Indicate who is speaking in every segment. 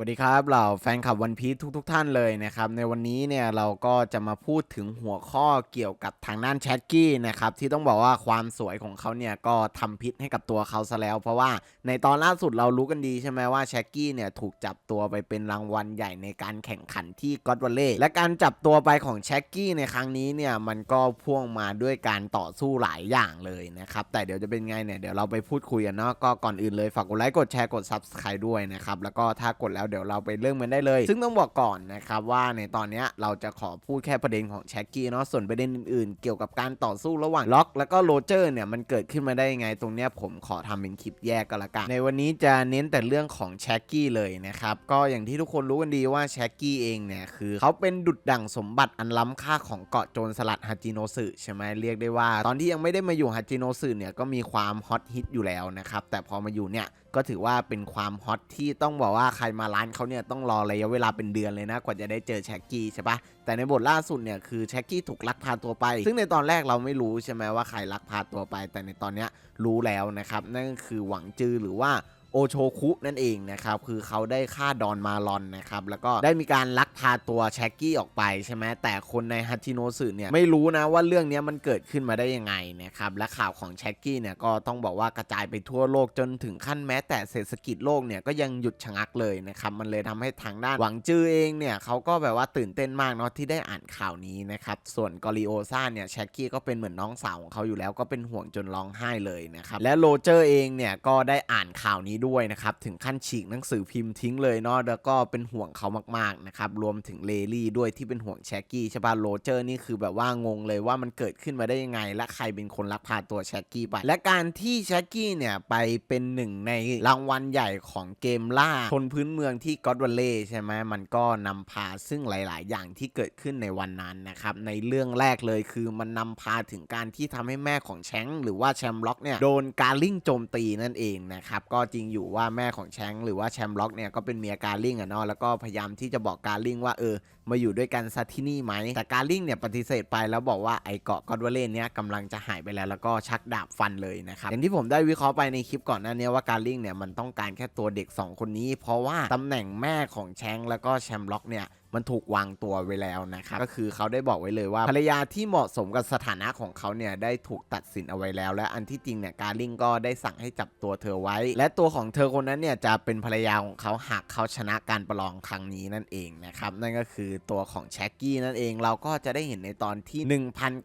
Speaker 1: สวัสดีครับเหล่าแฟนคลับวันพีททุก ๆ ท่านเลยนะครับ ในวันนี้เนี่ยเราก็จะมาพูดถึงหัวข้อเกี่ยวกับทางด้านแชกกี้นะครับที่ต้องบอกว่าความสวยของเขาเนี่ยก็ทำพิษให้กับตัวเขาซะแล้ว เพราะว่าในตอนล่าสุดเรารู้กันดีใช่ไหมว่าแชกกี้เนี่ยถูกจับตัวไปเป็นรางวัลใหญ่ในการแข่งขันที่ก็อดวัลเล่และการจับตัวไปของแชกกี้ในครั้งนี้เนี่ยมันก็พ่วงมาด้วยการต่อสู้หลายอย่างเลยนะครับแต่เดี๋ยวจะเป็นไงเนี่ยเดี๋ยวเราไปพูดคุยกันเนาะก็ก่อนอื่นเลยฝากกดไลค์กดแชร์กด Subscribe ด้วยนะครับแล้วก็ถ้ากดแล้วเดี๋ยวเราไปเริ่องมันได้เลย ซึ่งต้องบอกก่อนนะครับว่าในตอนนี้เราจะขอพูดแค่ประเด็นของแช็กกี้เนาะส่วนประเด็นอื่นๆ เกี่ยวกับการต่อสู้ระหว่างล็อก แล้วก็โรเจอร์เนี่ยมันเกิดขึ้นมาได้ยังไงตรงเนี้ยผมขอทำเป็นคลิปแยกก็แล้วกันในวันนี้จะเน้นแต่เรื่องของแช็กกี้เลยนะครับก็อย่างที่ทุกคนรู้กันดีว่าแช็กกี้เองเนี่ยคือเขาเป็นดุจดั่งสมบัติอันล้ำค่าของเกาะโจรสลัดฮาจิโนสึใช่ไหมเรียกได้ว่า ตอนที่ยังไม่ได้มาอยู่ฮาจิโนสึเนี่ยก็มีความฮอตฮิตอยู่แล้วนะครับแต่พอมาอยู่เนี่ยก็ถือว่าเป็นความฮอตที่ต้องบอกว่าใครมาร้านเขาเนี่ยต้องรอระยะเวลาเป็นเดือนเลยนะ กว่าจะได้เจอแช็กกี้ใช่ปะแต่ในบทล่าสุดเนี่ยคือแช็กกี้ถูกลักพาตัวไป ซึ่งในตอนแรกเราไม่รู้ใช่ไหมว่าใครลักพาตัวไป แต่ในตอนเนี้ยรู้แล้วนะครับนั่นก็คือหวังจือหรือว่า โอโชคุนั่นเองนะครับ คือเขาได้ฆ่าดอนมาลอนนะครับ แล้วก็ได้มีการลักพาตัวแช็กกี้ออกไปใช่ไหมแต่คนในฮัตจิโนสึเนี่ยไม่รู้นะว่าเรื่องนี้มันเกิดขึ้นมาได้ยังไงนะครับ และข่าวของแช็กกี้เนี่ยก็ต้องบอกว่ากระจายไปทั่วโลกจนถึงขั้นแม้ แต่เศรษฐกิจโลกเนี่ยก็ยังหยุดชะงักเลยนะครับ มันเลยทำให้ทางด้านหวังจื้อเองเนี่ยเขาก็แบบว่าตื่นเต้นมากเนาะที่ได้อ่านข่าวนี้นะครับ ส่วนกอริโอซ่าเนี่ยแช็กกี้ก็เป็นเหมือนน้องสาวของเขาอยู่แล้วก็เป็นห่วงจนร้องไห้เลยนะครับ และโรเจอร์เองเนี่ยก็ได้อ่านข่าวนี้ด้วยนะครับ ถึงขั้นฉีกหนังสือพิมพ์ทิ้งเลยเนาะแล้วก็เป็นห่วงเขามากๆนะครับ รวมถึงเลลี่ด้วยที่เป็นห่วงแชกกี้ใช่ป่ะโรเจอร์นี่คือแบบว่างงเลยว่ามันเกิดขึ้นมาได้ยังไง และใครเป็นคนลักพาตัวแชกกี้ไป และการที่แชกกี้เนี่ยไปเป็นหนึ่งในรางวัลใหญ่ของเกมล่าคนพื้นเมืองที่ก็อดวัลเล่ใช่ไหมมันก็นำพาซึ่งหลาย ๆ อย่างที่เกิดขึ้นในวันนั้นนะครับในเรื่องแรกเลยคือมันนำพาถึงการที่ทำให้แม่ของแชงหรือว่าแชมล็อกเนี่ยโดนการลิงโจมตีนั่นเองนะครับก็จริงอยู่ว่าแม่ของแชงค์หรือว่าแชมล็อกเนี่ยก็เป็นเมียการลิงอะเนาะแล้วก็พยายามที่จะบอกการลิงว่าเออมาอยู่ด้วยกันซะที่นี่ไหมแต่การลิงเนี่ยปฏิเสธไปแล้วบอกว่าไอ้เกาะกอดวเลนเนี่ยกำลังจะหายไปแล้วแล้วก็ชักดาบฟันเลยนะครับอย่างที่ผมได้วิเคราะห์ไปในคลิปก่อนหน้านี้ว่าการลิงเนี่ยมันต้องการแค่ตัวเด็ก 2 คนนี้ เพราะว่าตำแหน่งแม่ของแชงแล้วก็แชมล็อกเนี่ย มันถูกวางตัวไว้แล้วนะครับก็คือเขาได้บอกไว้เลยว่าภรรยาที่เหมาะสมกับสถานะของเขาเนี่ยได้ถูกตัดสินเอาไว้แล้ว และอันที่จริงเนี่ยการลิงก็ได้สั่งให้จับตัวเธอไว้ และตัวของเธอคนนั้นเนี่ยจะเป็นภรรยาของเขาหากเขาชนะการประลองครั้งนี้นั่นเองนะครับนั่นก็คือตัวของแช็กกี้นั่นเองเราก็จะได้เห็นในตอนที่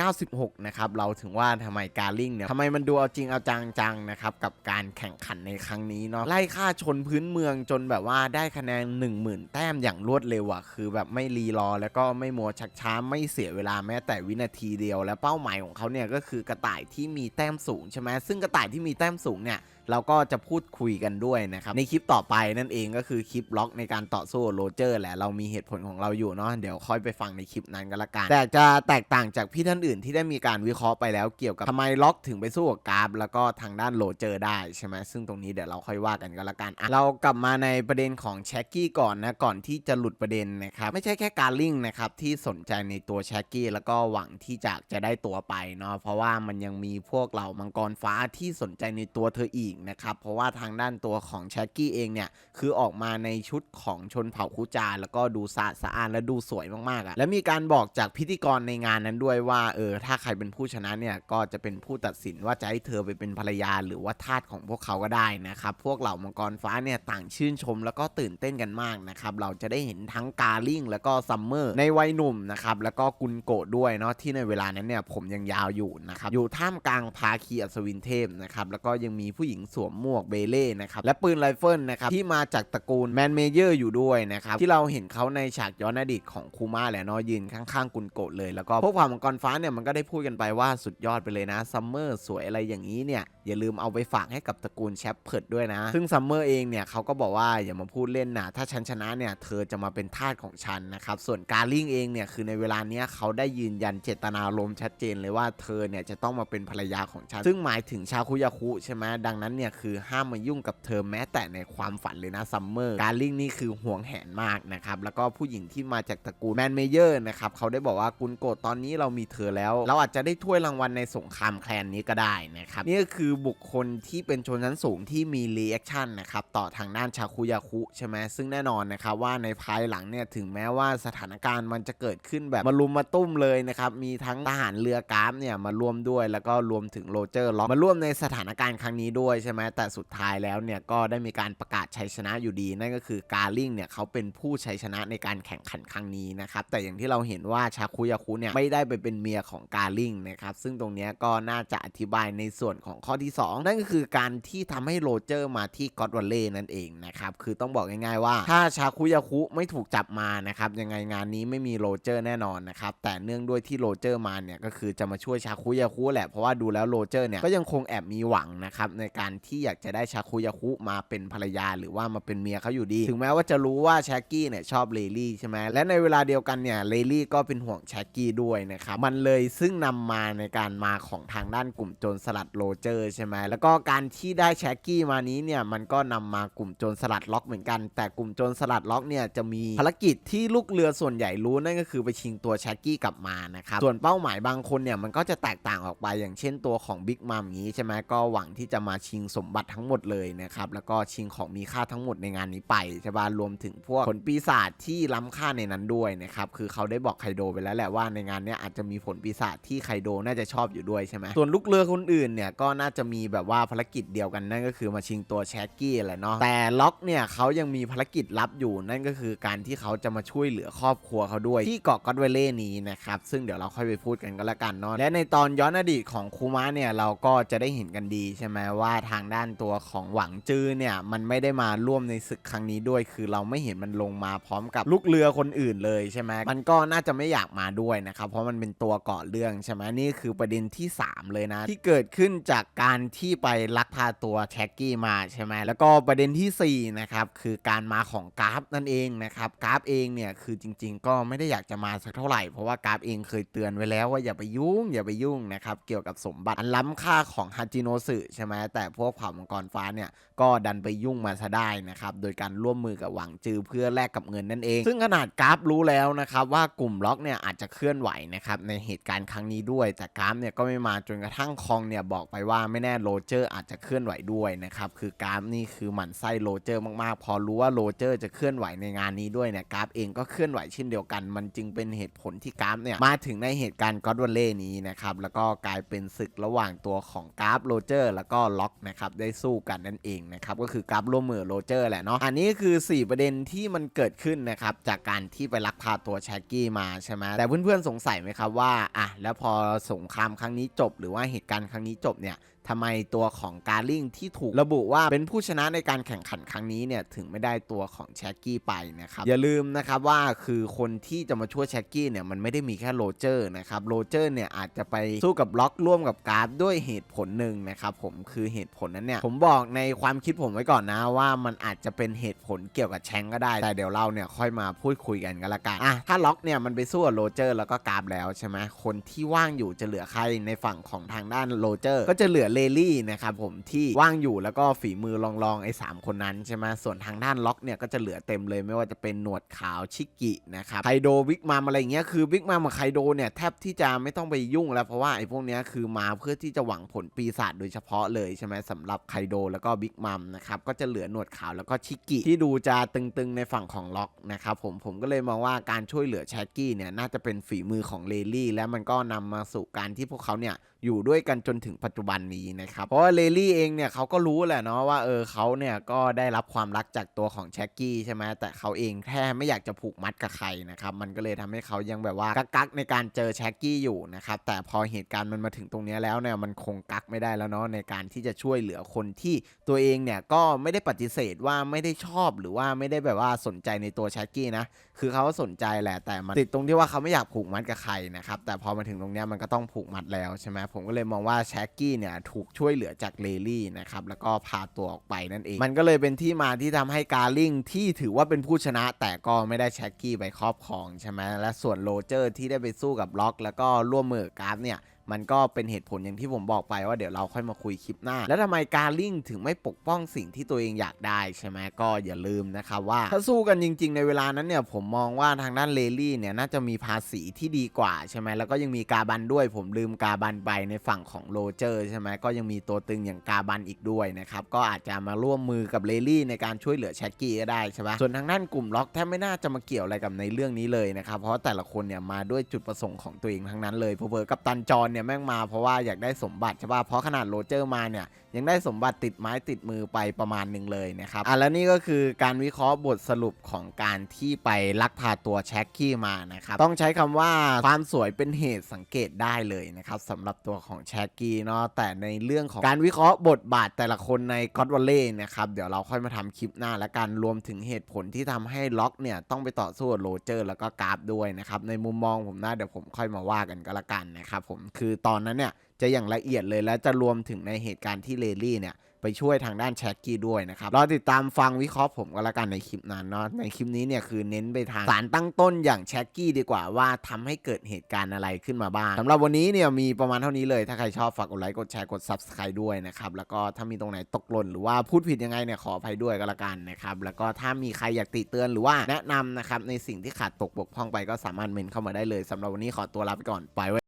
Speaker 1: 1096 นะครับเราถึงว่าทำไมการลิงเนี่ยทำไมมันดูเอาจริงเอาจังๆนะครับกับการแข่งขันในครั้งนี้เนาะไล่ฆ่าชนพื้นเมืองจนแบบว่าได้คะแนน 10,000 แต้มอย่างรวดเร็วอะคือแบบไม่รีรอ แล้วก็ไม่มัวชักช้าไม่เสียเวลาแม้แต่วินาทีเดียว และเป้าหมายของเขาเนี่ยก็คือกระต่ายที่มีแต้มสูงใช่ไหมซึ่งกระต่ายที่มีแต้มสูงเนี่ยเราก็จะพูดคุยกันด้วยนะครับในคลิปต่อไปนั่นเองก็คือคลิปล็อกในการต่อสู้โรเจอร์แหละเรามีเหตุผลของเราอยู่เนาะเดี๋ยวค่อยไปฟังในคลิปนั้นกันละกัน แต่จะแตกต่างจากพี่ท่านอื่นที่ได้มีการวิเคราะห์ไปแล้วเกี่ยวกับทำไมล็อกถึงไปสู้กับกราฟแล้วก็ทางด้านโรเจอร์ได้ใช่ไหมซึ่งตรงนี้เดี๋ยวเราค่อยว่ากันกันละกันเรากลับมาในประเด็นของแช็กกี้ก่อนนะก่อนที่จะหลุดประเด็นนะครับไม่ใช่แค่การลิงนะครับที่สนใจในตัวแชกกี้แล้วก็หวังที่จะจะได้ตัวไปเนาะเพราะว่ามันยังมีพวกเหล่ามังกรฟ้าที่สนใจในตัวเธออีกนะครับเพราะว่าทางด้านตัวของแชกกี้เองเนี่ยคือออกมาในชุดของชนเผ่าคูจา แล้วก็ดูสะอาดสะอาดและดูสวยมากๆอะ่ะและมีการบอกจากพิธีกรในงานนั้นด้วยว่าเออถ้าใครเป็นผู้ชนะเนี่ยก็จะเป็นผู้ตัดสินว่าจะให้เธอไปเป็นภรรยาหรือว่าทาสของพวกเขาก็ได้นะครับพวกเหล่ามังกรฟ้าเนี่ยต่างชื่นชม แล้วก็ตื่นเต้นกันมากนะครับเราจะได้เห็นทั้งกาลิงแล้วก็ซัมเมอร์ในวัยหนุ่มนะครับแล้วก็กุนโกะด้วยเนาะที่ในเวลานั้นเนี่ยผมยังยาวอยู่นะครับอยู่ท่ามกลางภาคีอัศวินเทพนะครับแล้วก็ยังมีผู้หญิงสวมหมวกเบเล่นะครับและปืนไรเฟิลนะครับที่มาจากตระกูลแมนเมเยอร์อยู่ด้วยนะครับที่เราเห็นเขาในฉากย้อนอดีตของคูมาแหละเนาะยืนข้างๆกุนโกะเลยแล้วก็พวกความมังกรฟ้าเนี่ยมันก็ได้พูดกันไปว่าสุดยอดไปเลยนะซัมเมอร์สวยอะไรอย่างนี้เนี่ยอย่าลืมเอาไปฝากให้กับตระกูลแชปเพิร์ดด้วยนะ ซึ่งซัมเมอร์เองเนี่ยเขาก็บอกว่าอย่ามาพูดเล่นนะถ้าฉันชนะเนี่ยเธอจะมาเป็นทาสของฉันนะครับ ส่วนการลิงเองเนี่ยคือในเวลาเนี้ยเขาได้ยืนยันเจตนารมณ์ชัดเจนเลยว่าเธอเนี่ยจะต้องมาเป็นภรรยาของฉัน ซึ่งหมายถึงชาคุยาคุใช่ไหมดังนั้นเนี่ยคือห้ามมายุ่งกับเธอแม้แต่ในความฝันเลยนะซัมเมอร์การลิงนี่คือห่วงแหนมากนะครับแล้วก็ผู้หญิงที่มาจากตระกูลแมนเมเยอร์นะครับเขาได้บอกว่ากุนโกตอนนี้เรามีเธอแล้ว เราอาจจะได้ถ้วยรางวัลในสงครามแคลนนี้ก็ได้นะครับนี่ก็คือบุคคลที่เป็นชนชั้นสูงที่มีรีแอคชั่นนะครับต่อทางด้านชาคุยาคุใช่ไหมซึ่งแน่นอนนะครับว่าในภายหลังเนี่ยถึงแม้ว่าสถานการณ์มันจะเกิดขึ้นแบบมารุมมาตุ้มเลยนะครับ มีทั้งทหารเรือกราฟเนี่ยมาร่วมด้วยแล้วก็รวมถึงโรเจอร์ล็อกมาร่วมในสถานการณ์ครั้งนี้ด้วยใช่ไหมแต่สุดท้ายแล้วเนี่ยก็ได้มีการประกาศชัยชนะอยู่ดี นั่นก็คือการลิงเนี่ยเขาเป็นผู้ชัยชนะในการแข่งขันครั้งนี้นะครับแต่อย่างที่เราเห็นว่าชาคุยาคุเนี่ยไม่ได้ไปเป็นเมียของการลิงนะครับซึ่งตรงนี้ก็น่าจะอธิบายในส่วนของข้อที่ 2 นั่นก็คือการที่ทำให้โรเจอร์มาที่ก็อตวัลเล่นั่นเองนะครับคือต้องบอกง่ายๆว่าถ้าชาคุยาคุไม่ถูกจับมานะครับยังไงงานนี้ไม่มีโรเจอร์แน่นอนนะครับแต่เนื่องด้วยที่โรเจอร์มาเนี่ยก็คือจะมาช่วยชาคุยาคุแหละเพราะว่าดูแล้วโรเจอร์เนี่ยก็ยังคงแอบมีหวังนะครับในการที่อยากจะได้ชาคุยาคุมาเป็นภรรยาหรือว่ามาเป็นเมียเขาอยู่ดี ถึงแม้ว่าจะรู้ว่าแชกกี้เนี่ยชอบเลลี่ใช่ไหมและในเวลาเดียวกันเนี่ยเลลี่ก็เป็นห่วงแชกกี้ด้วยนะครับมันเลยซึ่งนำมาในการมาของทางด้านกลุ่มโจรสลัดโรเจอร์ใช่ไหมแล้วก็การที่ได้แชกกี้มานี้เนี่ยมันก็นำมากลุ่มโจรสลัดล็อกเหมือนกัน แต่กลุ่มโจรสลัดล็อกเนี่ยจะมีภารกิจที่ลูกเรือส่วนใหญ่รู้นั่นก็คือไปชิงตัวแชกกี้กลับมานะครับ ส่วนเป้าหมายบางคนเนี่ยมันก็จะแตกต่างออกไปอย่างเช่นตัวของบิ๊กมัมนี้ใช่ไหมก็หวังที่จะมาชิงสมบัติทั้งหมดเลยนะครับ แล้วก็ชิงของมีค่าทั้งหมดในงานนี้ไปใช่ป่ะรวมถึงพวกผลปีศาจที่ล้ำค่าในนั้นด้วยนะครับ คือเขาได้บอกไคโดไปแล้วแหละว่าในงานนี้อาจจะมีผลปีศาจที่ไคโดน่าจะชอบอยู่ด้วยใช่ไหมส่วนลูกเรือคนอื่นเนี่ยก็น่าจะมีแบบว่าภารกิจเดียวกันนั่นก็คือมาชิงตัวแชกกี้แหละเนาะแต่ล็อกเนี่ยเขายังมีภารกิจลับอยู่นั่นก็คือการที่เขาจะมาช่วยเหลือครอบครัวเขาด้วย ที่เกาะก็อดเวเล่นี้นะครับ ซึ่งเดี๋ยวเราค่อยไปพูดกันก็แล้วกันเนาะและในตอนย้อนอดีตของคูมะเนี่ยเราก็จะได้เห็นกันดีใช่ไหมว่าทางด้านตัวของหวังจื้อเนี่ยมันไม่ได้มาร่วมในศึกครั้งนี้ด้วย คือเราไม่เห็นมันลงมาพร้อมกับลูกเรือคนอื่นเลยใช่ไหมมันก็น่าจะไม่อยากมาด้วยนะครับเพราะมันเป็นตัวเก่อเรื่องใช่ไหมนี่คือประเด็นที่ 3 เลยนะ ที่เกิดขึ้นจากการที่ไปลักพาตัวแท็กกี้มาใช่ไหมแล้วก็ประเด็นทีสี่4นะครับคือการมาของกราฟนั่นเองนะครับกราฟเองเนี่ยคือจริง ๆ ก็ไม่ได้อยากจะมาสักเท่าไหร่ เพราะว่ากราฟเองเคยเตือนไว้แล้วว่าอย่าไปยุ่ง อย่าไปยุ่งนะครับเกี่ยวกับสมบัติอันล้ำค่าของฮาจิโนสึใช่ไหมแต่พวกเผ่ามังกรฟ้าเนี่ยก็ดันไปยุ่งมาซะได้นะครับโดยการร่วมมือกับหวังจือเพื่อแลกกับเงินนั่นเอง ซึ่งขนาดกราฟรู้แล้วนะครับว่ากลุ่มล็อกเนี่ยอาจจะเคลื่อนไหวนะครับในเหตุการณ์ครั้งนี้ด้วย แต่กราฟเนี่ยก็ไม่มาจนกระทั่งคองเนี่ยบอกไปว่าไม่แน่โรเจอร์อาจจะเคลื่อนไหวด้วยนะครับคือกราฟนี่คือหมั่นไส้โรเจอร์มากๆ พอรู้ว่าโรเจอร์จะเคลื่อนไหวในงานนี้ด้วยเนี่ยกราฟเองก็เคลื่อนไหวเช่นเดียวกัน มันจึงเป็นเหตุผลที่กราฟเนี่ยมาถึงในเหตุการณ์ก็อดวันเล่นี้นะครับแล้วก็กลายเป็นศึกระหว่างตัวของกราฟโรเจอร์แล้วก็ล็อกนะครับได้สู้กันนั่นเองนะครับก็คือกราฟร่วมมือโรเจอร์แหละเนาะอันนี้คือ 4 ประเด็นที่มันเกิดขึ้นนะครับจากการที่ไปลักพาตัวแชกกี้มาใช่ไหมแต่เพื่อนๆสงสัยไหมครับว่าอะแล้วพอสงครามครั้งนี้จบ หรือว่าเหตุการณ์ครั้งนี้จบเนี่ย ทำไมตัวของการลิงที่ถูกระบุว่าเป็นผู้ชนะในการแข่งขันครั้งนี้เนี่ยถึงไม่ได้ตัวของแชกกี้ไปนะครับอย่าลืมนะครับว่าคือคนที่จะมาช่วยแชกกี้เนี่ยมันไม่ได้มีแค่โรเจอร์นะครับโรเจอร์เนี่ยอาจจะไปสู้กับล็อกร่วมกับกราฟด้วยเหตุผลหนึ่งนะครับผมคือเหตุผลนั้นเนี่ยผมบอกในความคิดผมไว้ก่อนนะว่ามันอาจจะเป็นเหตุผลเกี่ยวกับแชงก็ได้ แต่เดี๋ยวเราเนี่ยค่อยมาพูดคุยกันกันละกันอะถ้าล็อกเนี่ยมันไปสู้กับโรเจอร์แล้วก็กราฟแล้วใช่ไหมคนที่ว่างอยู่จะเหลือใครในฝั่งของทางด้านโรเจอร์ก็จะเหลือเลลี่นะครับผมที่ว่างอยู่แล้วก็ฝีมือลองๆไอ้สามคนนั้นใช่ไหมส่วนทางด้านล็อกเนี่ยก็จะเหลือเต็มเลยไม่ว่าจะเป็นหนวดขาวชิกินะครับไคโดวิกมามอะไรเงี้ยคือวิกมามกับไคโดเนี่ยแทบที่จะไม่ต้องไปยุ่งแล้วเพราะว่าไอ้พวกเนี้ยคือมาเพื่อที่จะหวังผลปีศาจโดยเฉพาะเลยใช่ไหมสำหรับไคโดแล้วก็บิ๊กมัมนะครับก็จะเหลือหนวดขาวแล้วก็ชิกิที่ดูจะตึงๆในฝั่งของล็อกนะครับผมผมก็เลยมองว่าการช่วยเหลือแชกกี้เนี่ยน่าจะเป็นฝีมือของเลลี่และมันก็นำมาสู่การที่พวกเขาเนี่ยอยู่ด้วยกันจนถึงปัจจุบันนี้นะครับ เพราะว่าเลลี่เองเนี่ยเขาก็รู้แหละเนาะว่าเออเขาเนี่ยก็ได้รับความรักจากตัวของแช็กกี้ใช่ไหมแต่เขาเองแค่ไม่อยากจะผูกมัดกับใครนะครับมันก็เลยทำให้เขายังแบบว่ากักในการเจอแช็กกี้อยู่นะครับแต่พอเหตุการณ์มันมาถึงตรงนี้แล้วเนี่ยมันคงกักไม่ได้แล้วเนาะในการที่จะช่วยเหลือคนที่ตัวเองเนี่ยก็ไม่ได้ปฏิเสธว่าไม่ได้ชอบหรือว่าไม่ได้แบบว่าสนใจในตัวแช็กกี้นะคือเขาสนใจแหละแต่มันติดตรงที่ว่าเขาไม่อยากผูกมัดกับใครนะครับแต่พอมาถึงตรงนี้มันก็ต้องผูกมัดแล้วใช่ไหมผมก็เลยมองว่าแช็กกี้เนี่ยถูกช่วยเหลือจากเลลี่นะครับแล้วก็พาตัวออกไปนั่นเอง มันก็เลยเป็นที่มาที่ทำให้การลิงที่ถือว่าเป็นผู้ชนะ แต่ก็ไม่ได้แช็กกี้ไปครอบครองใช่ไหมและส่วนโรเจอร์ที่ได้ไปสู้กับล็อก แล้วก็ร่วมมือกับกราฟเนี่ย มันก็เป็นเหตุผลอย่างที่ผมบอกไปว่าเดี๋ยวเราค่อยมาคุยคลิปหน้า แล้วทำไมการลิงถึงไม่ปกป้องสิ่งที่ตัวเองอยากได้ใช่ไหมก็อย่าลืมนะครับว่าถ้าสู้กันจริง ๆ ในเวลานั้นเนี่ยผมมองว่าทางด้านเลลี่เนี่ยน่าจะมีภาษีที่ดีกว่าใช่ไหมแล้วก็ยังมีกาบันด้วย ผมลืมกาบันไปในฝั่งของโรเจอร์ใช่ไหมก็ยังมีตัวตึงอย่างกาบันอีกด้วยนะครับก็อาจจะมาร่วมมือกับเลลี่ในการช่วยเหลือแชกกี้ก็ได้ใช่ไหมส่วนทางด้านกลุ่มล็อกแทบไม่น่าจะมาเกี่ยวอะไรกับในเรื่องนี้เลยนะครับเพราะแต่ละคนเนี่ยมาด้วยจุดประสงค์ของตัวเองทั้งนั้นเลยเพอเพอกับตันจรเนี่ยแม่งมาเพราะว่าอยากได้สมบัติใช่ป่ะ เพราะขนาดโรเจอร์มาเนี่ยยังได้สมบัติติดไม้ติดมือไปประมาณหนึ่งเลยนะครับอะแล้วนี่ก็คือการวิเคราะห์บทสรุปของการที่ไปลักพาตัวแช็กกี้มานะครับต้องใช้คำว่าความสวยเป็นเหตุสังเกตได้เลยนะครับสำหรับตัวของแช็กกี้เนาะแต่ในเรื่องของการวิเคราะห์บทบาทแต่ละคนในก็อดวอลเล่นะครับเดี๋ยวเราค่อยมาทำคลิปหน้าและกันรวมถึงเหตุผลที่ทำให้ล็อกเนี่ยต้องไปต่อสู้โรเจอร์ แล้วก็กราฟด้วยนะครับในมุมมองผมนะเดี๋ยวผมค่อยมาว่ากันก็แล้วกันนะครับผมคืือตอนนั้นเนี่ยจะอย่างละเอียดเลยและจะรวมถึงในเหตุการณ์ที่เลลี่เนี่ยไปช่วยทางด้านแชทกี้ด้วยนะครับรอติดตามฟังวิเคราะห์ผมก็แล้วกันในคลิปนั้นเนาะในคลิปนี้เนี่ยคือเน้นไปทางสารตั้งต้นอย่างแชทกี้ดีกว่าว่าทำให้เกิดเหตุการณ์อะไรขึ้นมาบ้างสำหรับวันนี้เนี่ยมีประมาณเท่านี้เลยถ้าใครชอบฝากกดไลค์กดแชร์กด subscribe ด้วยนะครับแล้วก็ถ้ามีตรงไหนตกหล่นหรือว่าพูดผิดยังไงเนี่ยขออภัยด้วยก็แล้วกันนะครับแล้วก็ถ้ามีใครอยากติเตือนหรือว่าแนะนำนะครับในสิ่งที่ขาดตกบกพร่องไปก็สามารถเมนเข้ามาได้เลยสำหรับวันนี้ขอตัวลาไปก่อนไปไว้